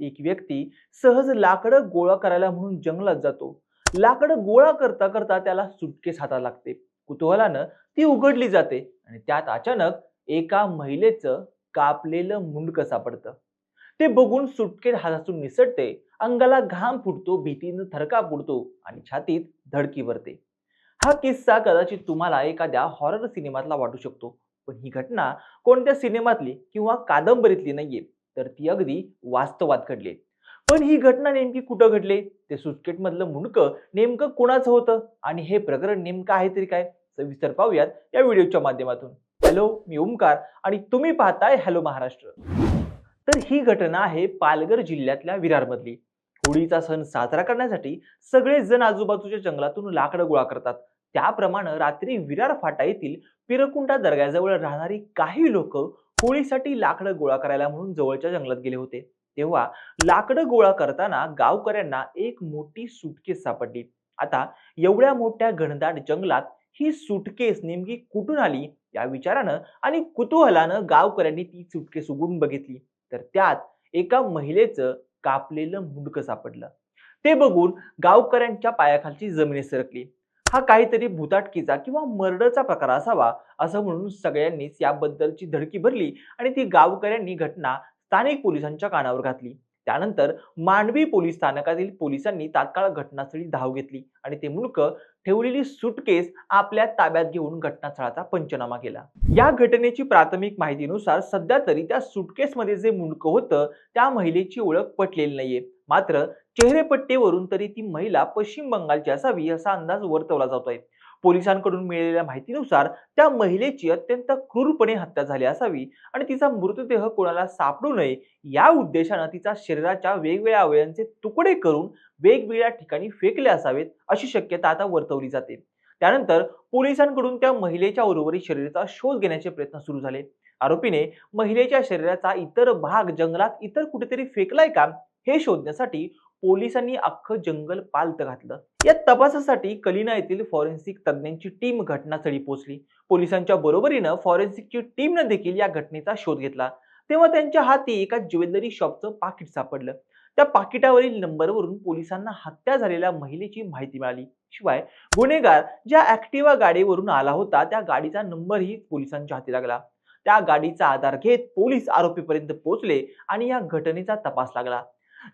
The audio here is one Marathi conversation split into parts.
एक व्यक्ती सहज लाकडं गोळा करायला म्हणून जंगलात जातो. लाकडं गोळा करता करता त्याला सुटकेस हातात लागते. कुतूहलानं ती उघडली जाते आणि त्यात अचानक एका महिलेचं कापलेलं मुंडकं सापडतं. ते बघून सुटकेस हातातून निसटते अंगाला घाम फुटतो भीतीनं थरका फुटतो आणि छातीत धडकी भरते. हा किस्सा कदाचित तुम्हाला एखाद्या हॉरर सिनेमातला वाटू शकतो पण ही घटना कोणत्या सिनेमातली किंवा कादंबरीतली नाहीये. तर ती अगदी वास्तवात घडली. पण ही घटना नेमकी कुठं घडली? ते सुटकेटमधलं मुंडकं नेमकं कोणाचं होतं? आणि हे प्रकरण नेमकं आहे तरी काय? सविस्तर पाहूयात या व्हिडिओच्या माध्यमातून. हॅलो मी ओमकार आणि तुम्ही पाहताय हॅलो महाराष्ट्र. तर ही घटना आहे पालघर जिल्ह्यातल्या विरारमधली. होळीचा सण साजरा करण्यासाठी सगळे जण आजूबाजूच्या जंगलातून लाकडं गोळा करतात. त्याप्रमाणे रात्री विरार फाटा येथील पिरकुंडा दर्ग्याजवळ राहणारी काही लोक होळीसाठी लाकडं गोळा करायला म्हणून जवळच्या जंगलात गेले होते. तेव्हा लाकडं गोळा करताना गावकऱ्यांना एक मोठी सुटकेस सापडली. आता एवढ्या मोठ्या घनदाट जंगलात ही सुटकेस नेमकी कुठून आली या विचारानं आणि कुतूहलानं गावकऱ्यांनी ती सुटकेस उघडून बघितली. तर त्यात एका महिलेचं कापलेलं मुंडकं सापडलं. ते बघून गावकऱ्यांच्या पायाखालची जमिनी सरकली. हा काहीतरी भुताटकीचा किंवा मर्डरचा प्रकार असावा असं म्हणून सगळ्यांनीच याबद्दलची धडकी भरली आणि ती गावकऱ्यांनी घटना स्थानिक पोलिसांच्या कानावर घातली. त्यानंतर मांडवी पोलीस स्थानकातील पोलिसांनी तात्काळ घटनास्थळी धाव घेतली आणि ते मुंडकं ठेवलेली सुटकेस आपल्या ताब्यात घेऊन घटनास्थळाचा पंचनामा केला. या घटनेची प्राथमिक माहितीनुसार सध्या तरी त्या सुटकेसमध्ये जे मुंडकं होतं त्या महिलेची ओळख पटलेली नाहीये. मात्र चेहरेपट्टीवरून तरी ती महिला पश्चिम बंगालची असावी असा अंदाज वर्तवला जातोय. पोलिसांकडून मिळालेल्या माहितीनुसार त्या महिलेची अत्यंत क्रूरपणे हत्या झाली असावी आणि तिचा मृतदेह कोणाला सापडू नये या उद्देशानं तिचा शरीराच्या वेगवेगळ्या अवयवांचे तुकडे करून वेगवेगळ्या ठिकाणी फेकले असावेत अशी शक्यता आता वर्तवली जाते. त्यानंतर पोलिसांकडून त्या महिलेच्या उर्वरित शरीराचा शोध घेण्याचे प्रयत्न सुरू झाले. आरोपीने महिलेच्या शरीराचा इतर भाग जंगलात इतर कुठेतरी फेकलाय का हे शोधण्यासाठी पोलिसांनी अख्खं जंगल पालत घातलं. या तपासासाठी कलिना येथील फॉरेन्सिक तज्ज्ञांची टीम घटनास्थळी पोहोचली. पोलिसांच्या बरोबरीनं फॉरेन्सिकची टीमनं देखील या घटनेचा शोध घेतला. तेव्हा त्यांच्या हाती एका ज्वेलरी शॉपचं पाकिट सापडलं. त्या पाकिटावरील नंबरवरून पोलिसांना हत्या झालेल्या महिलेची माहिती मिळाली. शिवाय गुन्हेगार ज्या ऍक्टिवा गाडीवरून आला होता त्या गाडीचा नंबरही पोलिसांच्या हाती लागला. त्या गाडीचा आधार घेत पोलीस आरोपीपर्यंत पोहोचले आणि या घटनेचा तपास लागला.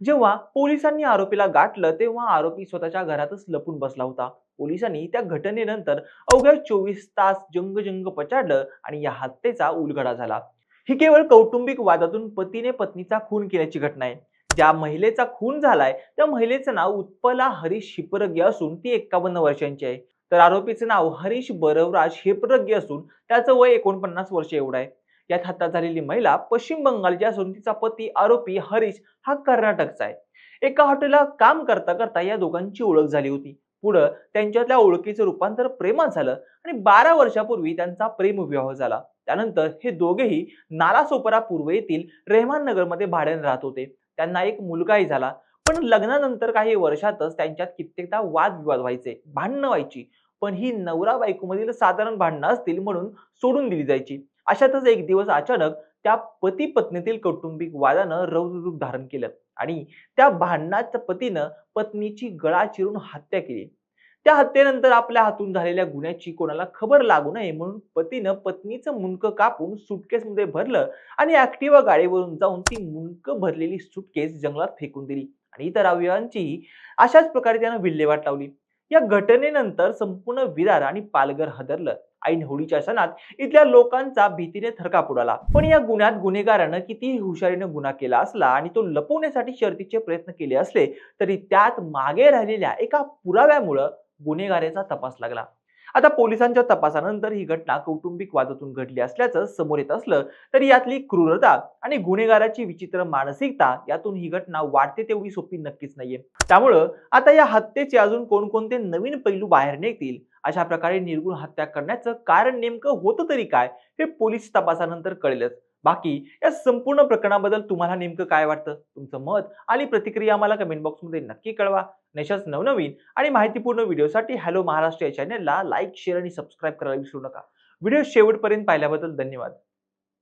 जेव्हा पोलिसांनी आरोपीला गाठलं तेव्हा आरोपी स्वतःच्या घरातच लपून बसला होता. पोलिसांनी त्या घटनेनंतर अवघ्या चोवीस तास जंगजंग पचाडलं आणि या हत्येचा उलगडा झाला. ही केवळ कौटुंबिक वादातून पतीने पत्नीचा खून केल्याची घटना आहे. ज्या महिलेचा खून झालाय त्या महिलेचं नाव उत्पला हरीश हिपरग्य असून ती एक्कावन्न वर्षांची आहे. तर आरोपीचं नाव हरीश बरवराज हिपरगे असून त्याचं वय एकोणपन्नास वर्ष एवढं आहे. यात हत्या झालेली महिला पश्चिम बंगालची असून तिचा पती आरोपी हरीश हा कर्नाटकचा आहे. एका हॉटेलला काम करता करता या दोघांची ओळख झाली होती. पुढं त्यांच्यातल्या ओळखीचं रूपांतर प्रेमात झालं आणि बारा वर्षापूर्वी त्यांचा प्रेमविवाह झाला. त्यानंतर हे दोघेही नालासोपरा पूर्व येथील रेहमान नगरमध्ये भाड्याने राहत होते. त्यांना एक मुलगाही झाला. पण लग्नानंतर काही वर्षातच त्यांच्यात कित्येकदा वादविवाद व्हायचे भांडणं व्हायची. पण ही नवरा बायकोमधील साधारण भांडणं असतील म्हणून सोडून दिली जायची. अशातच एक दिवस अचानक त्या पती पत्नीतील कौटुंबिक वादानं रौद्ररूप धारण केलं आणि त्या भांडणाच्या पतीनं पत्नीची गळा चिरून हत्या केली. त्या हत्येनंतर आपल्या हातून झालेल्या गुन्ह्याची कोणाला खबर लागू नये म्हणून पतीनं पत्नीचं मुंडकं कापून सुटकेसमध्ये भरलं आणि ऍक्टिवा गाडीवरून जाऊन ती मुंडकं भरलेली सुटकेस जंगलात फेकून दिली. आणि इतर अवयवांचीही अशाच प्रकारे त्यानं विल्हेवाट लावली. या घटनेनंतर संपूर्ण विरार आणि पालघर हदरलं. ऐन होळीच्या सणात इथल्या लोकांचा भीतीने थरकाप उडाला. पण या गुन्ह्यात गुन्हेगारानं कितीही हुशारीनं गुन्हा केला असला आणि तो लपवण्यासाठी शर्तीचे प्रयत्न केले असले तरी त्यात मागे राहिलेल्या एका पुराव्यामुळं गुन्हेगाराचा तपास लागला. आता पोलिसांच्या तपासानंतर ही घटना कौटुंबिक वादातून घडली असल्याचं समोर येत असलं तरी यातली क्रूरता आणि गुन्हेगाराची विचित्र मानसिकता यातून ही घटना वाढते तेवढी सोपी नक्कीच नाहीये. त्यामुळं आता या हत्येचे अजून कोणकोणते नवीन पैलू बाहेर निघतील अशा प्रकारे निर्गुण हत्या करण्याचं कारण नेमकं होतं तरी काय हे पोलीस तपासानंतर कळेलच. बाकी या संपूर्ण प्रकरणाबद्दल तुम्हाला नेमकं काय वाटतं? तुमचं मत आणि प्रतिक्रिया आम्हाला कमेंट बॉक्समध्ये नक्की कळवा. नेशाच नवनवीन आणि माहितीपूर्ण व्हिडिओसाठी हॅलो महाराष्ट्र या चॅनलला लाईक शेअर आणि सबस्क्राईब करायला विसरू नका. व्हिडिओ शेवटपर्यंत पाहिल्याबद्दल धन्यवाद.